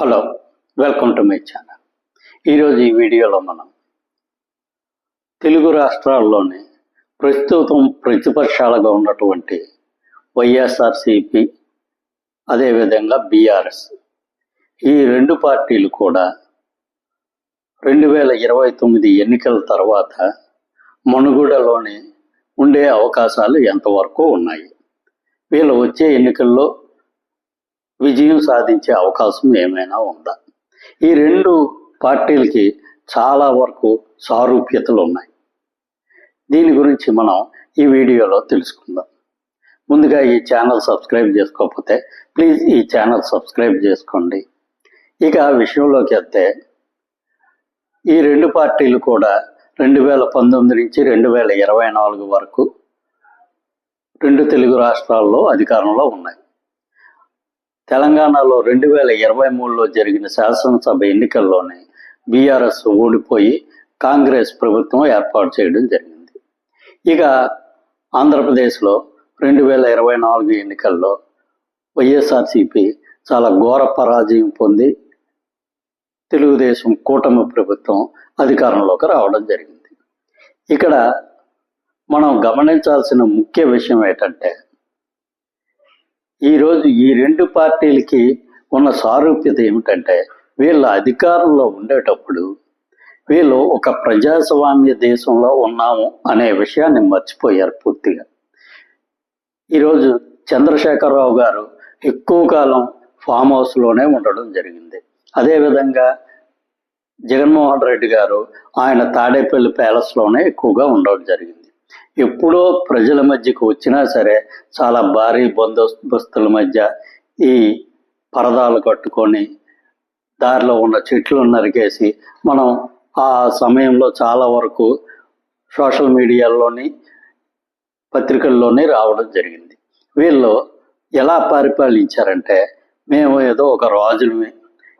Hello welcome to my channel. ఈరోజు ఈ వీడియోలో మనం తెలుగు రాష్ట్రాల్లోని ప్రస్తుతం ప్రతిపక్షాలుగా ఉన్నటువంటి వైఎస్ఆర్సిపి అదేవిధంగా బీఆర్ఎస్ ఈ రెండు పార్టీలు కూడా రెండు వేల ఇరవై తొమ్మిది ఎన్నికల తర్వాత మనుగడలోనే ఉండే అవకాశాలు ఎంతవరకు ఉన్నాయి? వీళ్ళు వచ్చే ఎన్నికల్లో విజయం సాధించే అవకాశం ఏమైనా ఉందా? ఈ రెండు పార్టీలకి చాలా వరకు సారూప్యతలు ఉన్నాయి. దీని గురించి మనం ఈ వీడియోలో తెలుసుకుందాం. ముందుగా ఈ ఛానల్ సబ్స్క్రైబ్ చేసుకోకపోతే ప్లీజ్ ఈ ఛానల్ సబ్స్క్రైబ్ చేసుకోండి. ఇక విషయంలోకి వస్తే ఈ రెండు పార్టీలు కూడా రెండు వేల పంతొమ్మిది నుంచి రెండు వేల ఇరవై నాలుగు వరకు రెండు తెలుగు రాష్ట్రాల్లో అధికారంలో ఉన్నాయి. తెలంగాణలో రెండు వేల ఇరవై మూడులో జరిగిన శాసనసభ ఎన్నికల్లోనే బీఆర్ఎస్ ఓడిపోయి కాంగ్రెస్ ప్రభుత్వం ఏర్పాటు చేయడం జరిగింది. ఇక ఆంధ్రప్రదేశ్లో రెండు వేల ఇరవై నాలుగు ఎన్నికల్లో వైఎస్ఆర్సిపి చాలా ఘోర పరాజయం పొంది తెలుగుదేశం కూటమి ప్రభుత్వం అధికారంలోకి రావడం జరిగింది. ఇక్కడ మనం గమనించాల్సిన ముఖ్య విషయం ఏంటంటే ఈరోజు ఈ రెండు పార్టీలకి ఉన్న సారూప్యత ఏమిటంటే వీళ్ళ అధికారంలో ఉండేటప్పుడు వీళ్ళు ఒక ప్రజాస్వామ్య దేశంలో ఉన్నాము అనే విషయాన్ని మర్చిపోయారు పూర్తిగా. ఈరోజు చంద్రశేఖరరావు గారు ఎక్కువ కాలం ఫామ్ హౌస్లోనే ఉండడం జరిగింది. అదేవిధంగా జగన్మోహన్ రెడ్డి గారు ఆయన తాడేపల్లి ప్యాలెస్లోనే ఎక్కువగా ఉండడం జరిగింది. ఎప్పుడో ప్రజల మధ్యకు వచ్చినా సరే చాలా భారీ బందోబస్తుల మధ్య ఈ పరదాలు కట్టుకొని దారిలో ఉన్న చెట్లు నరికేసి మనం ఆ సమయంలో చాలా వరకు సోషల్ మీడియాలోని పత్రికల్లోనే రావడం జరిగింది. వీళ్ళు ఎలా పరిపాలించారంటే మేము ఏదో ఒక రాజులమే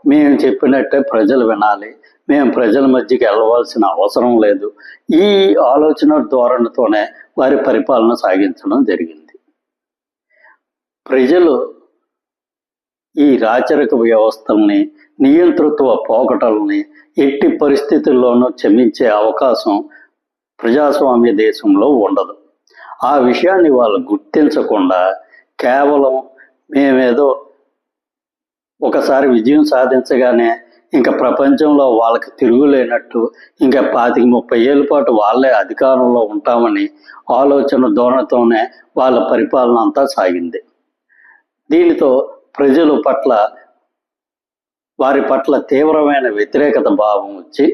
మేము చెప్పినట్టే ప్రజలు వినాలి. మేము ప్రజల మధ్యకి వెళ్ళవలసిన అవసరం లేదు. ఈ ఆలోచన ధోరణితోనే వారి పరిపాలన సాగించడం జరిగింది. ప్రజలు ఈ రాచరిక వ్యవస్థల్ని నియంతృత్వ పోకటల్ని ఎట్టి పరిస్థితుల్లోనూ క్షమించే అవకాశం ప్రజాస్వామ్య దేశంలో ఉండదు. ఆ విషయాన్ని వాళ్ళు గుర్తించకుండా కేవలం మేమేదో ఒకసారి విజయం సాధించగానే ఇంకా ప్రపంచంలో వాళ్ళకి తిరుగులేనట్టు ఇంకా పాతిక ముప్పై ఏళ్ళ పాటు వాళ్ళే అధికారంలో ఉంటామని ఆలోచన ధోరణితోనే వాళ్ళ పరిపాలన అంతా సాగింది. దీనితో ప్రజల పట్ల వారి పట్ల తీవ్రమైన వ్యతిరేకత భావం వచ్చి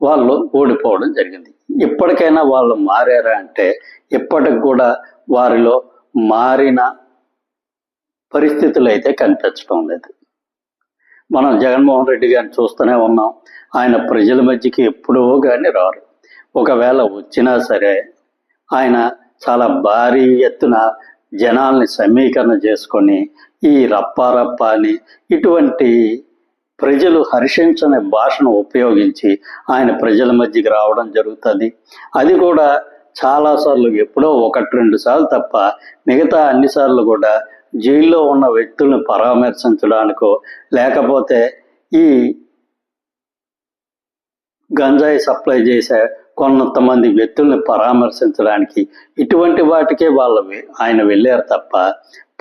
వాళ్ళు ఓడిపోవడం జరిగింది. ఇప్పటికైనా వాళ్ళు మారారా అంటే ఇప్పటికి కూడా వారిలో మారిన పరిస్థితులు అయితే కనిపించడం లేదు. మనం జగన్మోహన్ రెడ్డి గారిని చూస్తూనే ఉన్నాం. ఆయన ప్రజల మధ్యకి ఎప్పుడో కానీ రారు. ఒకవేళ వచ్చినా సరే ఆయన చాలా భారీ ఎత్తున జనాల్ని సమీకరణ చేసుకొని ఈ రప్పారప్ప అని ఇటువంటి ప్రజలు హర్షించని భాషను ఉపయోగించి ఆయన ప్రజల మధ్యకి రావడం జరుగుతుంది. అది కూడా చాలాసార్లు ఎప్పుడో ఒకటి రెండు సార్లు తప్ప మిగతా అన్నిసార్లు కూడా జైల్లో ఉన్న వ్యక్తులను పరామర్శించడానికో లేకపోతే ఈ గంజాయి సప్లై చేసే కొంతమంది వ్యక్తుల్ని పరామర్శించడానికి ఇటువంటి వాటికే వాళ్ళు ఆయన వెళ్ళారు తప్ప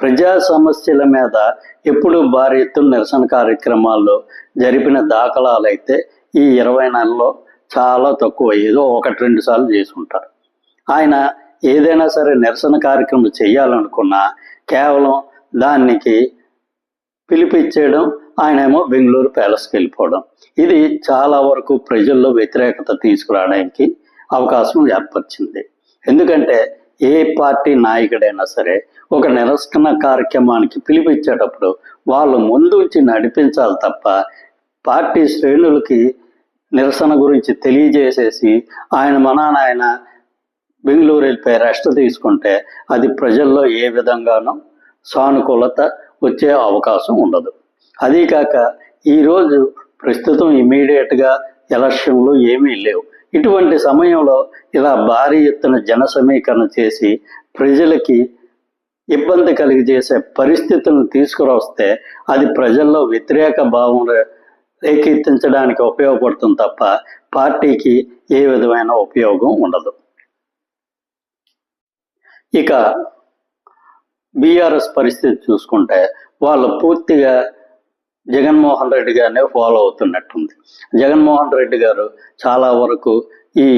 ప్రజా సమస్యల మీద ఎప్పుడు భారీ ఎత్తున నిరసన కార్యక్రమాల్లో జరిపిన దాఖలాలు అయితే ఈ ఇరవై నెలలో చాలా తక్కువ. ఏదో ఒకటి రెండు సార్లు చేసుకుంటారు. ఆయన ఏదైనా సరే నిరసన కార్యక్రమం చేయాలనుకున్నా కేవలం దానికి పిలిపిచ్చేయడం ఆయన ఏమో బెంగళూరు ప్యాలెస్కి వెళ్ళిపోవడం. ఇది చాలా వరకు ప్రజల్లో వ్యతిరేకత తీసుకురావడానికి అవకాశం ఏర్పరిచింది. ఎందుకంటే ఏ పార్టీ నాయకుడైనా సరే ఒక నిరసన కార్యక్రమానికి పిలిపించేటప్పుడు వాళ్ళు ముందుంచి నడిపించాలి తప్ప పార్టీ శ్రేణులకి నిరసన గురించి తెలియజేసేసి ఆయన మనానాయన బెంగళూరు వెళ్ళిపోయి రెస్ట్ తీసుకుంటే అది ప్రజల్లో ఏ విధంగానూ సానుకూలత వచ్చే అవకాశం ఉండదు. అదీ కాక ఈరోజు ప్రస్తుతం ఇమీడియట్గా ఎలక్షన్లు ఏమీ లేవు. ఇటువంటి సమయంలో ఇలా భారీ ఎత్తున జన సమీకరణ చేసి ప్రజలకి ఇబ్బంది కలిగజేసే పరిస్థితులను తీసుకురొస్తే అది ప్రజల్లో వ్యతిరేక భావం రేకెత్తించడానికి ఉపయోగపడుతుంది తప్ప పార్టీకి ఏ విధమైన ఉపయోగం ఉండదు. ఇక బీఆర్ఎస్ పరిస్థితి చూసుకుంటే వాళ్ళు పూర్తిగా జగన్మోహన్ రెడ్డి గారినే ఫాలో అవుతున్నట్టుంది. జగన్మోహన్ రెడ్డి గారు చాలా వరకు ఈ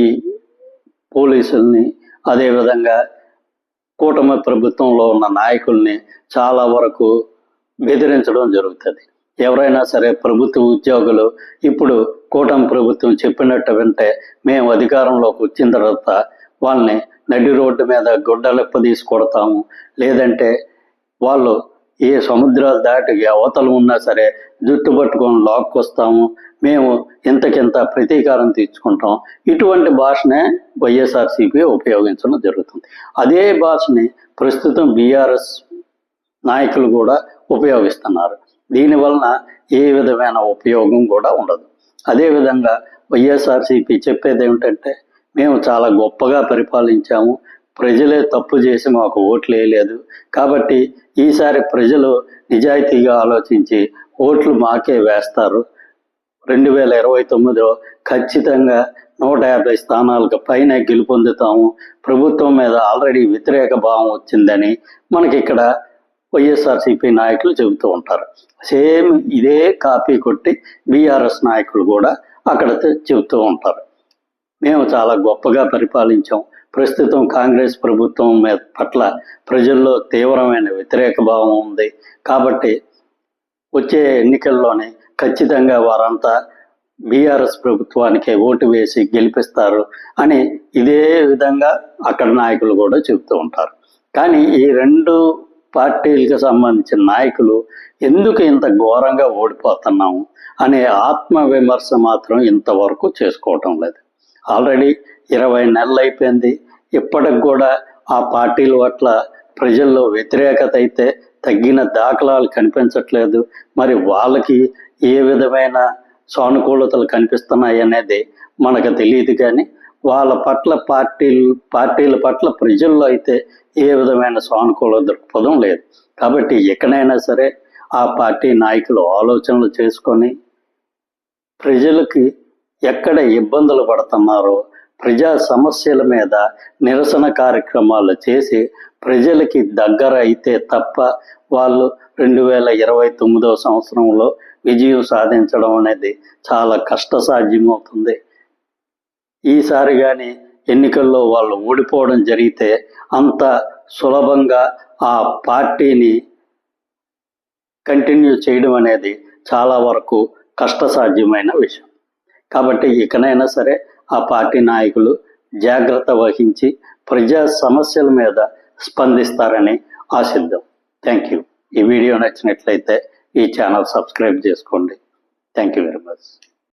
పోలీసుల్ని అదేవిధంగా కూటమి ప్రభుత్వంలో ఉన్న నాయకుల్ని చాలా వరకు బెదిరించడం జరుగుతుంది. ఎవరైనా సరే ప్రభుత్వ ఉద్యోగులు ఇప్పుడు కూటమి ప్రభుత్వం చెప్పినట్టు వింటే మేము అధికారంలోకి వచ్చిన తర్వాత వాళ్ళని నడి రోడ్డు మీద గుడ్డలెప్ప తీసి కొడతాము లేదంటే వాళ్ళు ఏ సముద్రాలు దాటి అవతలు ఉన్నా సరే జుట్టు పట్టుకొని లాక్కొస్తాము. మేము ఇంతకింత ప్రతీకారం తీర్చుకుంటాం. ఇటువంటి భాషనే వైఎస్ఆర్సీపీ ఉపయోగించడం జరుగుతుంది. అదే భాషని ప్రస్తుతం బీఆర్ఎస్ నాయకులు కూడా ఉపయోగిస్తున్నారు. దీనివలన ఏ విధమైన ఉపయోగం కూడా ఉండదు. అదేవిధంగా వైఎస్ఆర్సీపీ చెప్పేది ఏమిటంటే మేము చాలా గొప్పగా పరిపాలించాము. ప్రజలే తప్పు చేసి మాకు ఓట్లు వేయలేదు కాబట్టి ఈసారి ప్రజలు నిజాయితీగా ఆలోచించి ఓట్లు మాకే వేస్తారు. రెండు వేల ఇరవై తొమ్మిదిలో ఖచ్చితంగా నూట యాభై స్థానాలకు పైన గెలుపొందుతాము. ప్రభుత్వం మీద ఆల్రెడీ వ్యతిరేక భావం వచ్చిందని మనకి ఇక్కడ వైఎస్ఆర్సీపీ నాయకులు చెబుతూ ఉంటారు. సేమ్ ఇదే కాపీ కొట్టి బీఆర్ఎస్ నాయకులు కూడా అక్కడ చెబుతూ ఉంటారు. మేము చాలా గొప్పగా పరిపాలించాం. ప్రస్తుతం కాంగ్రెస్ ప్రభుత్వం మీద పట్ల ప్రజల్లో తీవ్రమైన వ్యతిరేక భావం ఉంది. కాబట్టి వచ్చే ఎన్నికల్లోనే ఖచ్చితంగా వారంతా బీఆర్ఎస్ ప్రభుత్వానికి ఓటు వేసి గెలిపిస్తారు అని ఇదే విధంగా అక్కడ నాయకులు కూడా చెబుతూ ఉంటారు. కానీ ఈ రెండు పార్టీలకు సంబంధించిన నాయకులు ఎందుకు ఇంత ఘోరంగా ఓడిపోతున్నాము అనే ఆత్మ విమర్శ మాత్రం ఇంతవరకు చేసుకోవటం లేదు. ఆల్రెడీ ఇరవై నెలలు అయిపోయింది. ఇప్పటికి కూడా ఆ పార్టీల పట్ల ప్రజల్లో వ్యతిరేకత అయితే తగ్గిన దాఖలాలు కనిపించట్లేదు. మరి వాళ్ళకి ఏ విధమైన సానుకూలతలు కనిపిస్తున్నాయి అనేది మనకు తెలియదు కానీ వాళ్ళ పట్ల పార్టీలు పార్టీల పట్ల ప్రజల్లో అయితే ఏ విధమైన సానుకూల దృక్పథం లేదు. కాబట్టి ఎక్కడైనా సరే ఆ పార్టీ నాయకులు ఆలోచనలు చేసుకొని ప్రజలకి ఎక్కడ ఇబ్బందులు పడుతున్నారో ప్రజా సమస్యల మీద నిరసన కార్యక్రమాలు చేసి ప్రజలకి దగ్గర అయితే తప్ప వాళ్ళు రెండు వేల ఇరవై తొమ్మిదో సంవత్సరంలో విజయం సాధించడం అనేది చాలా కష్టసాధ్యమవుతుంది. ఈసారి కానీ ఎన్నికల్లో వాళ్ళు ఓడిపోవడం జరిగితే అంత సులభంగా ఆ పార్టీని కంటిన్యూ చేయడం అనేది చాలా వరకు కష్టసాధ్యమైన విషయం. కాబట్టి ఇకనైనా సరే ఆ పార్టీ నాయకులు జాగ్రత్త వహించి ప్రజా సమస్యల మీద స్పందిస్తారని ఆశిద్దాం. థ్యాంక్ యూ ఈ వీడియో నచ్చినట్లయితే ఈ ఛానల్ సబ్స్క్రైబ్ చేసుకోండి. Thank you very much